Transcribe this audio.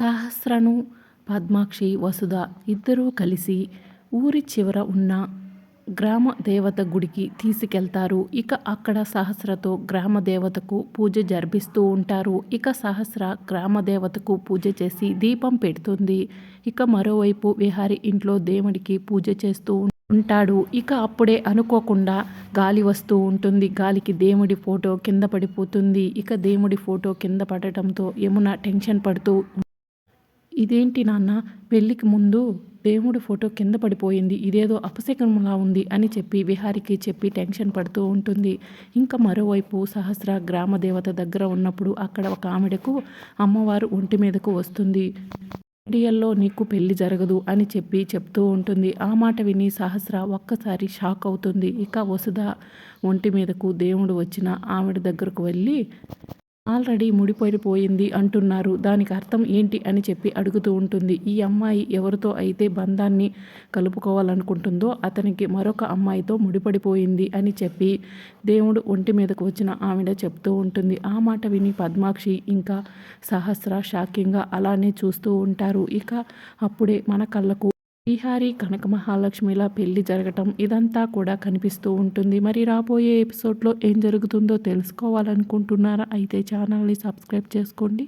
సహస్రను పద్మాక్షి వసుధ ఇద్దరూ కలిసి ఊరి చివర ఉన్న గ్రామ దేవత గుడికి తీసుకెళ్తారు. ఇక అక్కడ సహస్రతో గ్రామ దేవతకు పూజ జరిపిస్తూ ఉంటారు. ఇక సహస్ర గ్రామ దేవతకు పూజ చేసి దీపం పెడుతుంది. ఇక మరోవైపు విహారి ఇంట్లో దేవుడికి పూజ చేస్తూ ఉంటాడు. ఇక అప్పుడే అనుకోకుండా గాలి వస్తూ ఉంటుంది. గాలికి దేవుడి ఫోటో కింద పడిపోతుంది. ఇక దేవుడి ఫోటో కింద పడటంతో యమున టెన్షన్ పడుతూ ఇదేంటి నాన్న? పెళ్ళికి ముందు దేవుడి ఫోటో కింద పడిపోయింది. ఇదేదో అపశకనంలా ఉంది అని చెప్పి విహారికి చెప్పి టెన్షన్ పడుతూ ఉంటుంది. ఇంకా మరోవైపు సహస్ర గ్రామ దేవత దగ్గర ఉన్నప్పుడు అక్కడ ఒక ఆమెడకు అమ్మవారు ఒంటి మీదకు వస్తుంది. ఇండియల్లో నీకు పెళ్ళి జరగదు అని చెప్పి చెప్తూ ఉంటుంది. ఆ మాట విని సహస్ర ఒక్కసారి షాక్ అవుతుంది. ఇక వసుధ ఒంటి మీదకు దేవుడు వచ్చిన ఆవిడ దగ్గరకు వెళ్ళి ఆల్రెడీ ముడిపడిపోయింది అంటున్నారు. దానికి అర్థం ఏంటి అని చెప్పి అడుగుతూ ఉంటుంది. ఈ అమ్మాయి ఎవరితో అయితే బంధాన్ని కలుపుకోవాలనుకుంటుందో అతనికి మరొక అమ్మాయితో ముడిపడిపోయింది అని చెప్పి దేవుడు ఒంటి మీదకు వచ్చిన ఆవిడ చెప్తూ ఉంటుంది. ఆ మాట విని పద్మాక్షి ఇంకా సహస్ర షాకింగ్గా అలానే చూస్తూ ఉంటారు. ఇక అప్పుడే మన కళ్ళకు బీహారీ కనక మహాలక్ష్మిల పెళ్ళి జరగటం ఇదంతా కూడా కనిపిస్తూ ఉంటుంది. మరి రాబోయే ఎపిసోడ్లో ఏం జరుగుతుందో తెలుసుకోవాలనుకుంటున్నారా? అయితే ఛానల్ని సబ్స్క్రైబ్ చేసుకోండి.